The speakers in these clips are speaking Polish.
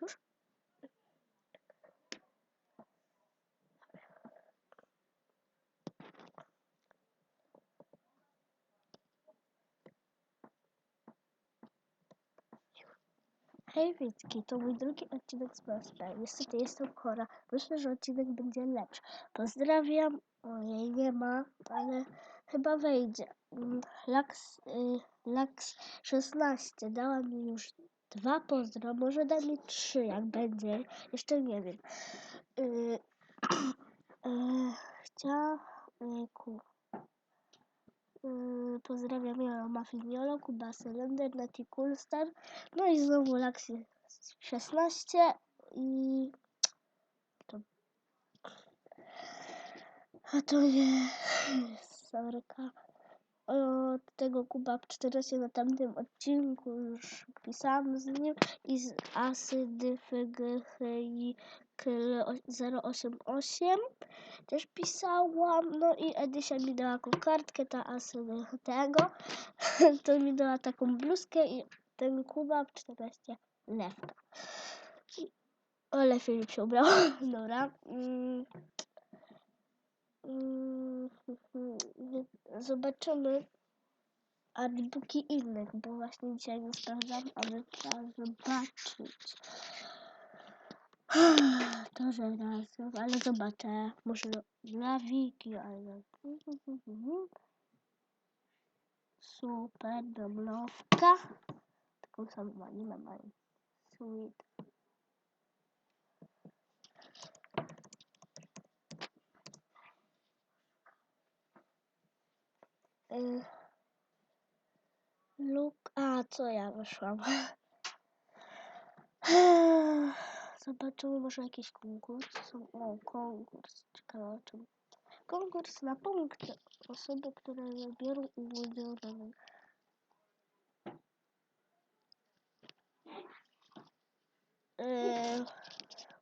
Powtórz. Hej Witki, to mój drugi odcinek z Prosper. Niestety jestem chora. Myślę, że odcinek będzie lepszy. Pozdrawiam. Ojej, nie ma, ale chyba wejdzie. Mm, Laks, y, Laks 16 dała mi już dwa pozdro, może da mi trzy jak będzie. Jeszcze nie wiem. Y, y, Chciałam... Ojejku. Yy, pozdrawiam Jolo Mafiniolo, Kuba Selender, Nati Coolstar, no i znowu Laxi 16 i to a to nie sorka od tego Kuba 14 na tamtym odcinku już pisałam z nim i z FGHI 088 też pisałam, no i Edysia mi dała kokardkę, ta Asydy tego, to mi dała taką bluzkę i ten Kuba 14 lewka. I- Ale Filip się ubrał, dobra. Mm. Zobaczymy artbooki innych, bo właśnie dzisiaj nie sprawdzam, ale trzeba zobaczyć. To żelazo, ale zobaczę. Może na wiki, ale... Super, domlowka. Taką samą mam, ale sweet. Luk, a co ja wyszłam? Zobaczymy może jakiś konkurs. O, konkurs. Ciekawe o czym. Konkurs na punkty. Osoby, które biorą udział Yy,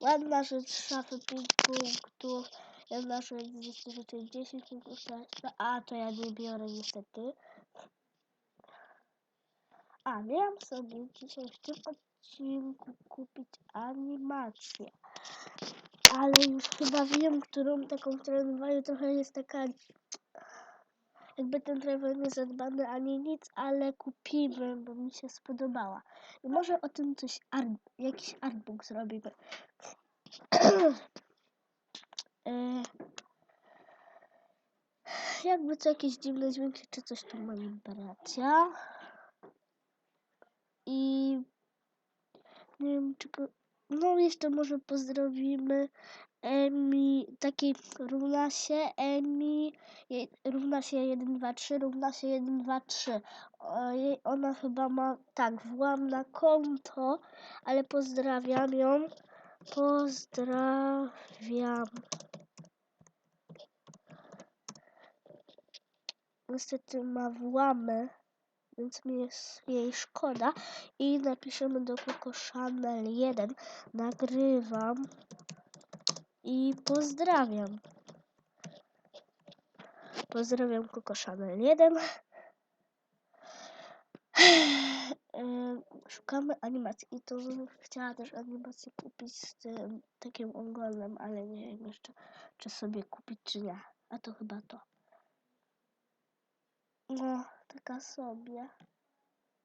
ładna rzecz szafy 5 punktów. Jedna rzecz z rzeczy 10 punktów. A to ja nie biorę niestety. A miałam sobie dzisiaj w tym odcinku kupić animację. Ale już chyba wiem, którą taką trenowaniu trochę jest taka jakby ten trailer nie zadbany ani nic, ale kupimy, bo mi się spodobała. I może o tym coś, art, jakiś artbook zrobimy. Jakby co jakieś dziwne dźwięki czy coś tu moi bracia. I nie wiem czy... po- No jeszcze może pozdrowimy Emi, takiej równa się Emi, je, równa się 1, 2, 3, równa się 1, 2, 3. Ojej, ona chyba ma, tak, włam na konto, ale pozdrawiam ją. Pozdrawiam. Niestety ma włamy, więc mi jest jej szkoda. I napiszemy do Coco Chanel 1. Nagrywam i pozdrawiam. Pozdrawiam Coco Chanel 1. Szukamy animacji i to chciała też animację kupić z tym takim ogonem, ale nie wiem jeszcze, czy sobie kupić, czy nie. A to chyba to. No, taka sobie.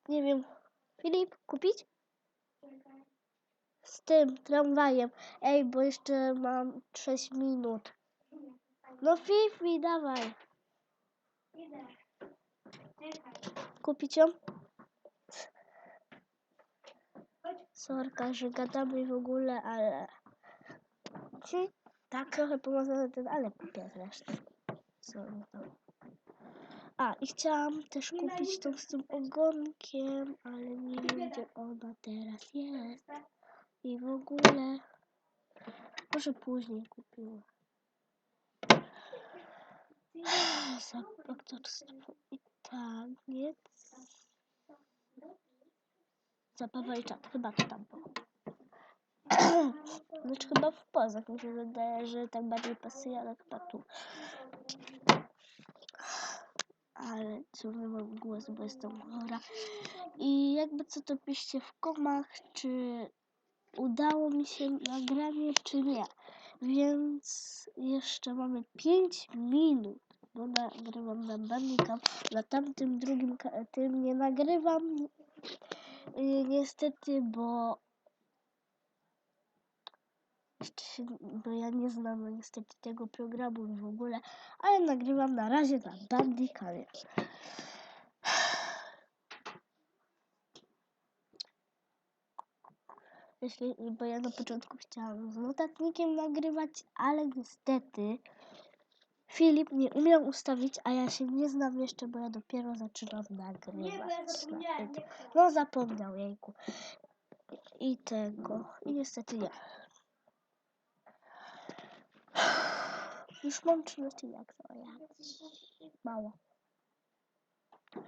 Nie wiem. Filip, kupić? Z tym tramwajem. Ej, bo jeszcze mam 6 minut. No Fifi, dawaj. Kupić ją? Sorka, że gadamy w ogóle, ale... Tak trochę pomocny ten, ale kupię zresztą. Sorry, to. A, i chciałam też kupić tą z tym ogonkiem, ale nie wiem, gdzie ona teraz jest. I w ogóle... Może później kupiła. Aktorstwo i taniec. Zabawa i czat. Chyba to tam było. Znaczy chyba w pozach mi się wydaje, że tak bardziej pasuje, ale chyba tu. Ale ciągle mam głos, bo jestem chora. I jakby co to piszcie w komach, czy udało mi się nagranie, czy nie. Więc jeszcze mamy 5 minut, bo nagrywam na. Na tamtym drugim tym nie nagrywam. Yy, niestety, bo bo ja nie znam niestety tego programu w ogóle, ale nagrywam na razie na Bandicamie. Jeśli, bo ja na początku chciałam z notatnikiem nagrywać, ale niestety Filip nie umiał ustawić, a ja się nie znam jeszcze, bo ja dopiero zaczynam nagrywać. No zapomniał jejku. I tego. I niestety nie. Już mam 13 jak to ja. Mało.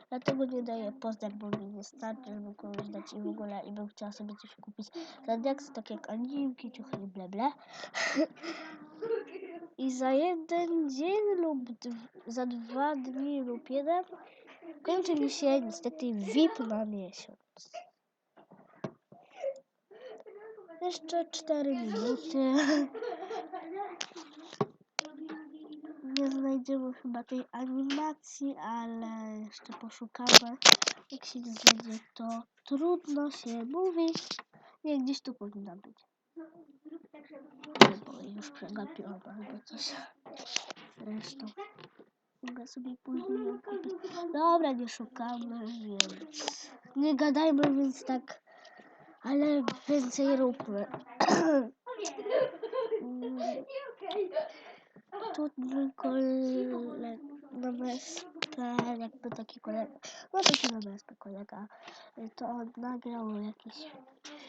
Dlatego nie daję poznań, bo mi nie starczy, żeby komuś dać i w ogóle i bym chciała sobie coś kupić za diaksy, tak jak aniołki, ciuchy i ble ble. I za jeden dzień lub za dwa dni lub jeden kończy mi się niestety VIP na miesiąc. Jeszcze 4 minuty. Nie znajdziemy chyba tej animacji, ale jeszcze poszukamy. Jak się nie znajdzie, to trudno się mówi. Nie, gdzieś tu powinna być. Bo już przegapiłam albo coś. Zresztą. Mogę sobie później kupić. Dobra, nie szukamy, więc nie gadajmy, więc tak, ale więcej róbmy. Tu mój kolega na BSP, jakby taki kolega, no taki na BSP kolega, to on nagrał jakiś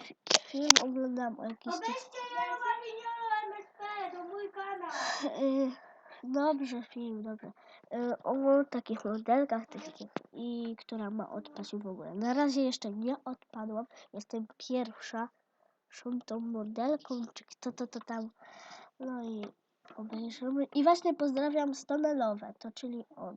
fi- film, oglądam o jakiś tych Dobrze, film, dobrze. Y, O takich modelkach tych, i która ma odpaść w ogóle. Na razie jeszcze nie odpadłam. Jestem pierwsza tą modelką, czy kto to, to tam. No i obejrzymy. I właśnie pozdrawiam Stonelowe, to czyli on.